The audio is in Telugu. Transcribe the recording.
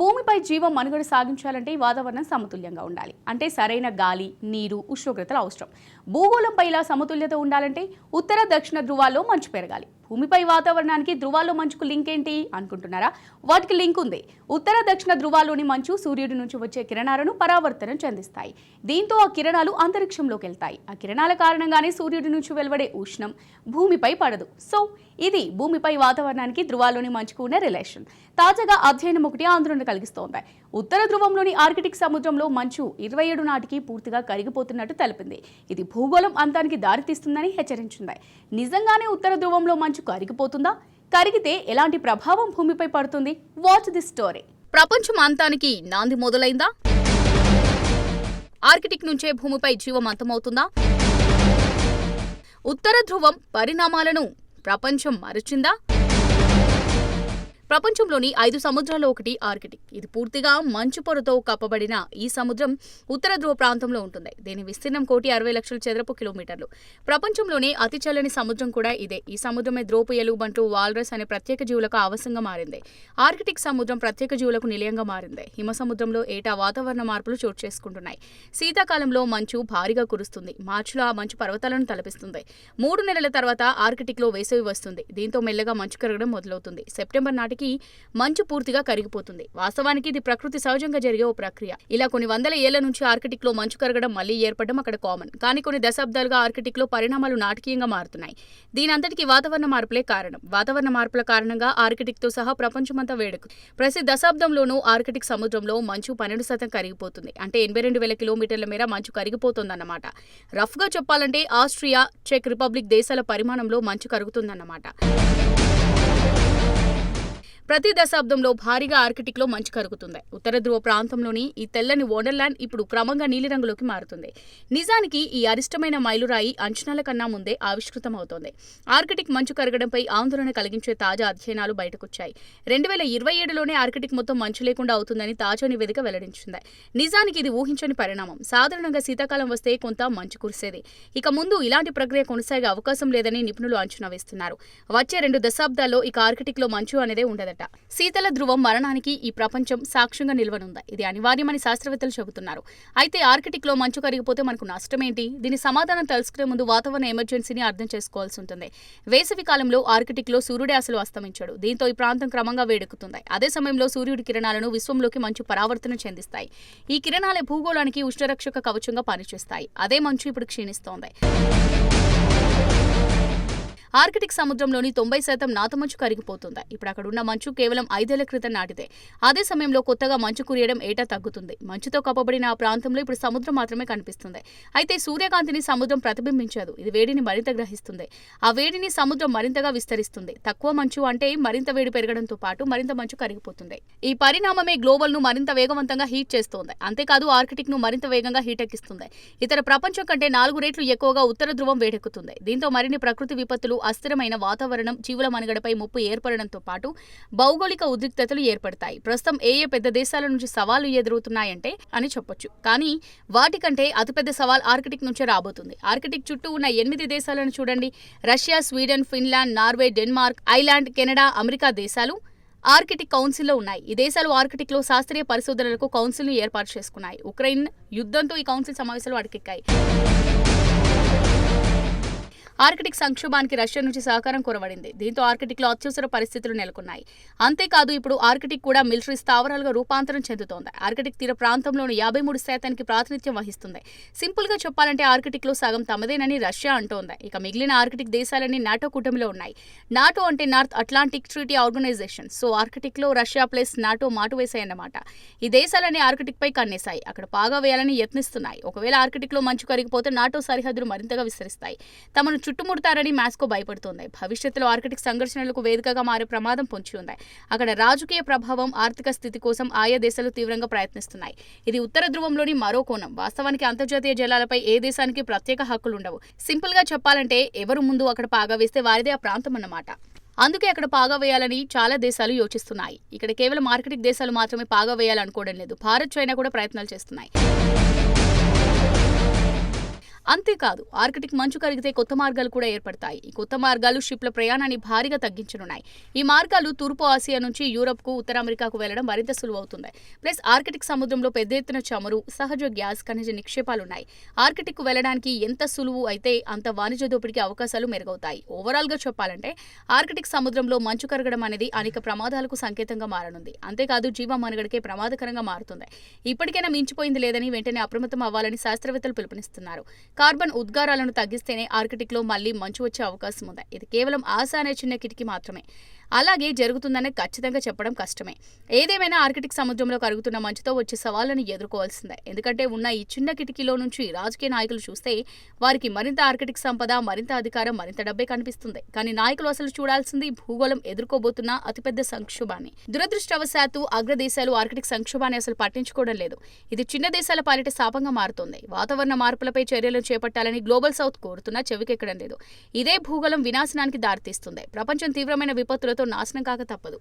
భూమిపై జీవం మనుగడ సాగించాలంటే వాతావరణం సమతుల్యంగా ఉండాలి. అంటే సరైన గాలి నీరు ఉష్ణోగ్రతలు అవసరం. భూగోళంపై ఇలా సమతుల్యత ఉండాలంటే ఉత్తర దక్షిణ ధృవాల్లో మంచు పెరగాలి. భూమిపై వాతావరణానికి ధృవాల్లో మంచుకు లింక్ ఏంటి అనుకుంటున్నారా? వాటికి లింక్ ఉంది. ఉత్తర దక్షిణ ధృవాల్లోని మంచు సూర్యుడి నుంచి వచ్చే కిరణాలను పరావర్తనం చెందిస్తాయి. దీంతో ఆ కిరణాలు అంతరిక్షంలోకి వెళ్తాయి. ఆ కిరణాల కారణంగానే సూర్యుడి నుంచి వెలువడే ఉష్ణం భూమిపై పడదు. సో ఇది భూమిపై వాతావరణానికి ధృవాల్లోని మంచుకు ఉన్న రిలేషన్. తాజాగా అధ్యయనం ఒకటి ఆందోళన కలిగిస్తోంది. ఉత్తర ధ్రువంలోని ఆర్కిటిక్ సముద్రంలో మంచు ఇరవై ఏడు నాటికి పూర్తిగా కరిగిపోతున్నట్టు తెలిపింది. ఇది భూగోళం అంతానికి దారితీస్తుందని హెచ్చరించింది. నిజంగానే ఉత్తర ధ్రువంలో మంచు కరిగిపోతుందా? కరిగితే ఎలాంటి ప్రభావం భూమిపై పడుతుంది? వాచ్ ది స్టోరీ ప్రపంచం అంతానికి నాంది మొదలైందా? ఆర్కిటిక్ నుంచే భూమిపై జీవం అంతమవుతుందా? ఉత్తర ధ్రువం పరిణామాలను ప్రపంచం మరచిందా? ప్రపంచంలోని ఐదు సముద్రాల్లో ఒకటి ఆర్కిటిక్. ఇది పూర్తిగా మంచు పొరతో కప్పబడిన ఈ సముద్రం ఉత్తర ధ్రువ ప్రాంతంలో ఉంటుంది. దీని విస్తీర్ణం కోటి అరవై లక్షల చదరపు కిలోమీటర్లు. ప్రపంచంలోనే అతి చల్లని సముద్రం కూడా ఇదే. ఈ సముద్రమే ద్రోపు ఎలుగుబంటు వాల్రస్ అనే ప్రత్యేక జీవులకు ఆవాసంగా మారింది. ఆర్కిటిక్ సముద్రం ప్రత్యేక జీవులకు నిలయంగా మారింది. హిమ సముద్రంలో ఏటా వాతావరణ మార్పులు చోటు చేసుకుంటున్నాయి. శీతాకాలంలో మంచు భారీగా కురుస్తుంది. మార్చిలో ఆ మంచు పర్వతాలను తలపిస్తుంది. మూడు నెలల తర్వాత ఆర్కిటిక్లో వేసవి వస్తుంది. దీంతో మెల్లగా మంచు కరగడం మొదలవుతుంది. సెప్టెంబర్ నాటి నాటికి మంచు పూర్తిగా కరిగిపోతుంది. వాస్తవానికి ఇది ప్రకృతి సహజంగా జరిగే ఓ ప్రక్రియ. ఇలా కొన్ని వందల ఏళ్ళ నుంచి ఆర్కిటిక్లో మంచు కరగడం మళ్ళీ ఏర్పడడం అక్కడ కామన్. కానీ కొన్ని దశాబ్దాలుగా ఆర్కిటిక్లో పరిణామాలు నాటకీయంగా మారుతున్నాయి. దీనంతటికి వాతావరణ మార్పులే కారణం. వాతావరణ మార్పుల కారణంగా ఆర్కిటిక్తో సహా ప్రపంచమంతా వేడుకు. ప్రతి దశాబ్దంలోనూ ఆర్కిటిక్ సముద్రంలో మంచు పన్నెండు శాతం కరిగిపోతుంది. అంటే ఎనభై రెండు వేల కిలోమీటర్ల మేర మంచు కరిగిపోతుందన్నమాట. రఫ్గా చెప్పాలంటే ఆస్ట్రియా చెక్ రిపబ్లిక్ దేశాల పరిమాణంలో మంచు కరుగుతుందన్నమాట. ప్రతి దశాబ్దంలో భారీగా ఆర్కిటిక్లో మంచు కరుగుతుంది. ఉత్తర ధ్రువ ప్రాంతంలోని ఈ తెల్లని వండర్లాండ్ ఇప్పుడు క్రమంగా నీలిరంగులోకి మారుతుంది. నిజానికి ఈ అరిష్టమైన మైలురాయి అంచనాల కన్నా ముందే ఆవిష్కృతమవుతోంది. ఆర్కిటిక్ మంచు కరగడంపై ఆందోళన కలిగించే తాజా అధ్యయనాలు బయటకొచ్చాయి. రెండు వేల ఇరవై ఏడులోనే ఆర్కిటిక్ మొత్తం మంచు లేకుండా అవుతుందని తాజా నివేదిక వెల్లడించింది. నిజానికి ఇది ఊహించని పరిణామం. సాధారణంగా శీతాకాలం వస్తే కొంత మంచు కురిసేది. ఇక ముందు ఇలాంటి ప్రక్రియ కొనసాగే అవకాశం లేదని నిపుణులు అంచనా వేస్తున్నారు. వచ్చే రెండు దశాబ్దాల్లో ఇక ఆర్కిటిక్లో మంచు అనేదే చేశారట. శీతల ధ్రువం మరణానికి ఈ ప్రపంచం సాక్ష్యంగా నిల్వనుంది. ఇది అనివార్యమని శాస్త్రవేత్తలు చెబుతున్నారు. అయితే ఆర్కిటిక్లో మంచు కరిగిపోతే మనకు నష్టమేంటి? దీని సమాధానం తెలుసుకునే ముందు వాతావరణ ఎమర్జెన్సీని అర్థం చేసుకోవాల్సి ఉంటుంది. వేసవి కాలంలో ఆర్కిటిక్లో సూర్యుడే అసలు అస్తమించాడు. దీంతో ఈ ప్రాంతం క్రమంగా వేడెక్కుతుంది. అదే సమయంలో సూర్యుడి కిరణాలను విశ్వంలోకి మంచు పరావర్తన చెందిస్తాయి. ఈ కిరణాలే భూగోళానికి ఉష్ణరక్షక కవచంగా పనిచేస్తాయి. అదే మంచు ఇప్పుడు క్షీణిస్తోంది. ఆర్కిటిక్ సముద్రంలోని తొంభై శాతం నాతమంచు కరిగిపోతుంది. ఇప్పుడు అక్కడ ఉన్న మంచు కేవలం ఐదేళ్ళ క్రితం నాటిదే. అదే సమయంలో కొత్తగా మంచు కురియడం ఏటా తగ్గుతుంది. మంచుతో కప్పబడిన ఆ ప్రాంతంలో ఇప్పుడు సముద్రం మాత్రమే కనిపిస్తుంది. అయితే సూర్యకాంతిని సముద్రం ప్రతిబింబించదు. ఇది వేడిని మరింత గ్రహిస్తుంది. ఆ వేడిని సముద్రం మరింతగా విస్తరిస్తుంది. తక్కువ మంచు అంటే మరింత వేడి పెరగడంతో పాటు మరింత మంచు కరిగిపోతుంది. ఈ పరిణామమే గ్లోబల్ను మరింత వేగవంతంగా హీట్ చేస్తోంది. అంతేకాదు ఆర్కిటిక్ను మరింత వేగంగా హీట్ ఎక్కిస్తుంది. ఇతర ప్రపంచం కంటే నాలుగు రేట్లు ఎక్కువగా ఉత్తర ధ్రువం వేడెక్కుతుంది. దీంతో మరిన్ని ప్రకృతి విపత్తులు అస్థిరమైన వాతావరణం జీవుల మనుగడపై ముప్పు ఏర్పడడంతో పాటు భౌగోళిక ఉద్రిక్తతలు ఏర్పడతాయి. ప్రస్తుతం ఏ ఏ పెద్ద దేశాల నుంచి సవాళ్ళు ఎదురవుతున్నాయంటే అని చెప్పొచ్చు. కానీ వాటికంటే అతిపెద్ద సవాల్ ఆర్కిటిక్ నుంచే రాబోతుంది. ఆర్కిటిక్ చుట్టూ ఉన్న ఎనిమిది దేశాలను చూడండి. Russia Sweden Finland Norway Denmark Iceland Canada America దేశాలు ఆర్కిటిక్ కౌన్సిల్లో ఉన్నాయి. ఈ దేశాలు ఆర్కిటిక్లో శాస్త్రీయ పరిశోధనలకు కౌన్సిల్ను ఏర్పాటు చేసుకున్నాయి. ఉక్రెయిన్ యుద్ధంతో ఈ కౌన్సిల్ సమావేశాలు అడికెక్కాయి. ఆర్కిటిక్ సంక్షోభానికి రష్యా నుంచి సహకారం కొరవడింది దీంతో ఆర్కిటిక్లో అత్యవసర పరిస్థితులు నెలకొన్నాయి. అంతేకాదు ఇప్పుడు ఆర్కిటిక్ కూడా మిలిటరీ స్థావరాలుగా రూపాంతరం చెందుతోంది. ఆర్కిటిక్ తీర ప్రాంతంలోని యాభై మూడు శాతానికి ప్రాతినిధ్యం వహిస్తుంది. సింపుల్గా చెప్పాలంటే ఆర్కిటిక్లో సగం తమదేనని రష్యా అంటోంది. ఇక మిగిలిన ఆర్కిటిక్ దేశాలన్నీ నాటో కూటమిలో ఉన్నాయి. నాటో అంటే North Atlantic Treaty Organization. So ఆర్కిటిక్లో Russia plus NATO మాటు వేశాయన్నమాట. ఈ దేశాలన్నీ ఆర్కిటిక్ పై కన్నేశాయి. అక్కడ పాగా వేయాలని యత్నిస్తున్నాయి. ఒకవేళ ఆర్కిటిక్లో మంచు కరిగిపోతే నాటో సరిహద్దులు మరింతగా విస్తరిస్తాయి. తమను చుట్టుముడతారని మాస్కో భయపడుతోంది. భవిష్యత్తులో ఆర్కిటిక్ సంఘర్షణలకు వేదికగా మారే ప్రమాదం పొంచి ఉంది అక్కడ రాజకీయ ప్రభావం ఆర్థిక స్థితి కోసం ఆయా దేశాలు తీవ్రంగా ప్రయత్నిస్తున్నాయి. ఇది ఉత్తర ధ్రువంలోని మరో కోణం. వాస్తవానికి అంతర్జాతీయ జలాలపై ఏ దేశానికి ప్రత్యేక హక్కులు ఉండవు. సింపుల్గా చెప్పాలంటే ఎవరు ముందు అక్కడ పాగా వేస్తే వారిదే ఆ ప్రాంతం అన్నమాట. అందుకే అక్కడ పాగా వేయాలని చాలా దేశాలు యోచిస్తున్నాయి. ఇక్కడ కేవలం మార్కెటింగ్ దేశాలు మాత్రమే పాగా వేయాలనుకోవడం లేదు. భారత్ చైనా కూడా ప్రయత్నాలు చేస్తున్నాయి. అంతేకాదు ఆర్కిటిక్ మంచు కరిగితే కొత్త మార్గాలు కూడా ఏర్పడతాయి. ఈ కొత్త మార్గాలు షిప్ల ప్రయాణాన్ని భారీగా తగ్గించనున్నాయి. ఈ మార్గాలు తూర్పు ఆసియా నుంచి యూరప్కు ఉత్తర అమెరికాకు వెళ్ళడం మరింత సులువవుతుంది. ప్లస్ ఆర్కిటిక్ సముద్రంలో పెద్ద ఎత్తున చమురు సహజ గ్యాస్ ఖనిజ నిక్షేపాలున్నాయి. ఆర్కిటిక్ వెళ్ళడానికి ఎంత సులువు అయితే అంత వాణిజ్య దోపిడీకి అవకాశాలు మెరుగవుతాయి. ఓవరాల్గా చెప్పాలంటే ఆర్కిటిక్ సముద్రంలో మంచు కరగడం అనేది అనేక ప్రమాదాలకు సంకేతంగా మారనుంది. అంతేకాదు జీవ మనుగడకే ప్రమాదకరంగా మారుతుంది. ఇప్పటికైనా మించిపోయింది లేదని వెంటనే అప్రమత్తం అవ్వాలని శాస్త్రవేత్తలు పిలుపునిస్తున్నారు. కార్బన్ ఉద్గారాలను తగ్గిస్తేనే ఆర్కిటిక్లో మళ్ళీ మంచు వచ్చే అవకాశం ఉంది. ఇది కేవలం ఆశ అనే చిన్న కిటికీ మాత్రమే. అలాగే జరుగుతుందని ఖచ్చితంగా చెప్పడం కష్టమే. ఏదేమైనా ఆర్కిటిక్ సముద్రంలో కరుగుతున్న మంచుతో వచ్చే సవాళ్ళను ఎదుర్కోవాల్సిందే. ఎందుకంటే ఉన్న ఈ చిన్న కిటికీలో నుంచి రాజకీయ నాయకులు చూస్తే వారికి మరింత ఆర్కిటిక్ సంపద మరింత అధికారం మరింత డబ్బే కనిపిస్తుంది. కానీ నాయకులు అసలు చూడాల్సింది భూగోళం ఎదుర్కోబోతున్న అతిపెద్ద సంక్షోభాన్ని. దురదృష్టవశాత్తు అగ్రదేశాలు ఆర్కిటిక్ సంక్షోభాన్ని అసలు పట్టించుకోవడం లేదు. ఇది చిన్న దేశాల పాలిట శాపంగా మారుతోంది. వాతావరణ మార్పులపై చర్యలను చేపట్టాలని గ్లోబల్ సౌత్ కోరుతున్నా చెవికెక్కడం లేదు. ఇదే భూగోళం వినాశనానికి దారితీస్తుంది. ప్రపంచం తీవ్రమైన విపత్తులతో నాశనం కాక తప్పదు.